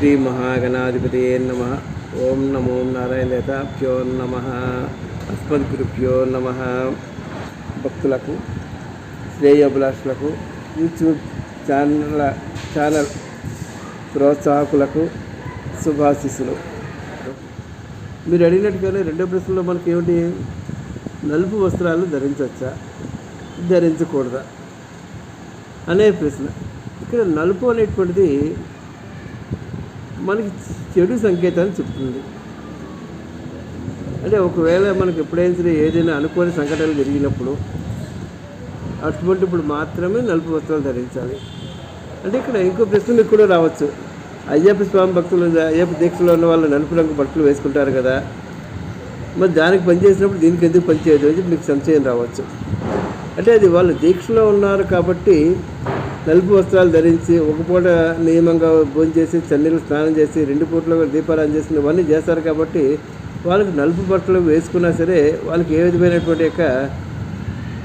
శ్రీ మహాగణాధిపతి నమ ఓం నమో నారాయణతాభ్యో నమ అస్మద్గురుభ్యో నమ భక్తులకు శ్రేయోభిలాషులకు యూట్యూబ్ ఛానల్ ఛానల్ ప్రోత్సాహకులకు శుభాశిస్సులు. మీరు అడిగినట్టుగానే రెండో ప్రశ్నలో మనకి ఏమిటి నలుపు వస్త్రాలు ధరించవచ్చా? ధరించకూడదా? అనే ప్రశ్న. ఇక్కడ నలుపు అనేటువంటిది మనకి చెడు సంకేతాలు చెప్తుంది. అంటే ఒకవేళ మనకి ఎప్పుడైనా సరే ఏదైనా అనుకోని సంఘటనలు జరిగినప్పుడు అటువంటిప్పుడు మాత్రమే నలుపు వస్త్రాలు ధరించాలి. అంటే ఇక్కడ ఇంకో ప్రశ్న మీకు కూడా రావచ్చు. అయ్యప్ప స్వామి భక్తులు అయ్యప్ప దీక్షలో ఉన్న వాళ్ళు నలుపు రంగు బట్టలు వేసుకుంటారు కదా. మరి దానికి పనిచేసినప్పుడు దీనికి ఎందుకు పనిచేయదు అని చెప్పి మీకు సంశయం రావచ్చు. అంటే అది వాళ్ళు దీక్షలో ఉన్నారు కాబట్టి నలుపు వస్త్రాలు ధరించి ఒక పూట నియమంగా భోంచేసి చేసి చన్నీళ్ళు స్నానం చేసి రెండు పూటలు దీపారాధన చేసి ఇవన్నీ చేస్తారు కాబట్టి వాళ్ళకి నలుపు బట్టలు వేసుకున్నా సరే వాళ్ళకి ఏ విధమైనటువంటి యొక్క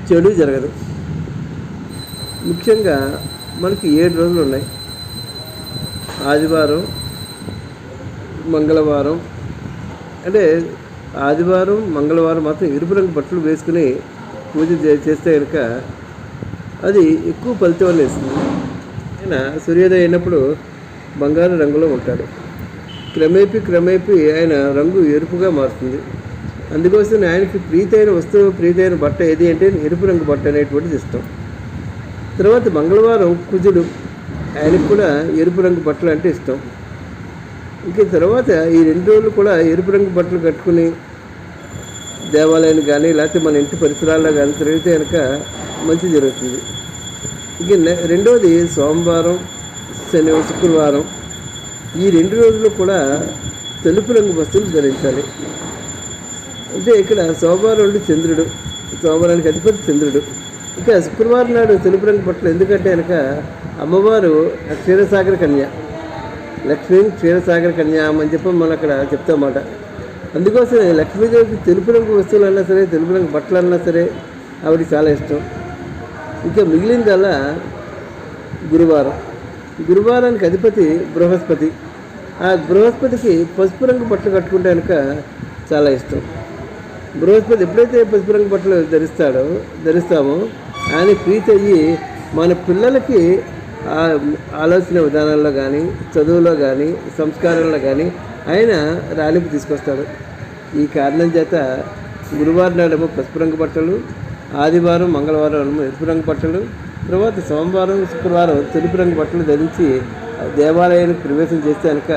చెడు జరగదు. ముఖ్యంగా మనకి ఏడు రోజులు ఉన్నాయి. ఆదివారం మంగళవారం అంటే ఆదివారం మంగళవారం మాత్రం ఎరుపు రంగు బట్టలు వేసుకుని పూజ చే- చేస్తే కనుక అది ఎక్కువ ఫలితం ఇస్తుంది ఆయన సూర్యోదయం అయినప్పుడు బంగారు రంగులో ఉంటాడు. క్రమేపీ క్రమేపీ ఆయన రంగు ఎరుపుగా మారుతుంది. అందుకోసం ఆయనకి ప్రీతైన వస్తువు ప్రీతైన బట్ట ఏది అంటే ఎరుపు రంగు బట్ట అనేటువంటిది ఇష్టం. తర్వాత మంగళవారం కుజుడు ఆయనకు కూడా ఎరుపు రంగు బట్టలు అంటే ఇష్టం. ఇంకా తర్వాత ఈ రెండు రోజులు కూడా ఎరుపు రంగు బట్టలు కట్టుకుని దేవాలయాన్ని కానీ లేకపోతే మన ఇంటి పరిసరాల్లో కానీ తిరిగితే కనుక మంచి జరుగుతుంది. ఇక రెండవది సోమవారం శని శుక్రవారం. ఈ రెండు రోజులు కూడా తెలుపు రంగు వస్తువులు ధరించాలి. అంటే ఇక్కడ సోమవారం చంద్రుడు సోమవారానికి అధిపతి చంద్రుడు. ఇక శుక్రవారం నాడు తెలుపు రంగు బట్టలు ఎందుకంటే కనుక అమ్మవారు క్షీరసాగర కన్య. లక్ష్మీ క్షీరసాగర కన్య అని చెప్పి మనం అక్కడ చెప్తామాట అందుకోసం లక్ష్మీదేవికి తెలుపు రంగు వస్తువులు అన్నా సరే తెలుపు రంగు బట్టలు అన్నా సరే ఆవిడకి చాలా ఇష్టం. ఇంకా మిగిలిందల్లా గురువారం. గురువారానికి అధిపతి బృహస్పతి. ఆ బృహస్పతికి పసుపు రంగు బట్టలు కట్టుకుంటే కనుక చాలా ఇష్టం. బృహస్పతి ఎప్పుడైతే పసుపు రంగు బట్టలు ధరిస్తాడో ధరిస్తామో ఆయన ప్రీతి అయ్యి మన పిల్లలకి ఆలోచన విధానాల్లో కానీ చదువులో కానీ సంస్కారంలో కానీ ఆయన రాణింపు తీసుకొస్తాడు. ఈ కారణం చేత గురువారం నాడేమో పసుపు రంగు బట్టలు ఆదివారం మంగళవారం ఎరుపు రంగు బట్టలు తర్వాత సోమవారం శుక్రవారం తెలుపు రంగు బట్టలు ధరించి దేవాలయానికి ప్రవేశం చేస్తే కనుక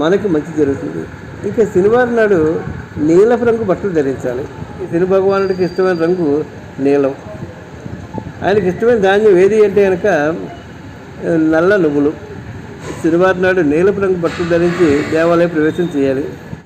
మనకి మంచి జరుగుతుంది. ఇంకా శనివారం నాడు నీలపు రంగు బట్టలు ధరించాలి. శని భగవానుడికి ఇష్టమైన రంగు నీలం. ఆయనకి ఇష్టమైన ధాన్యం ఏది అంటే కనుక నల్ల నువ్వులు. శనివారం నాడు నీలపు రంగు బట్టలు ధరించి దేవాలయ ప్రవేశం చేయాలి.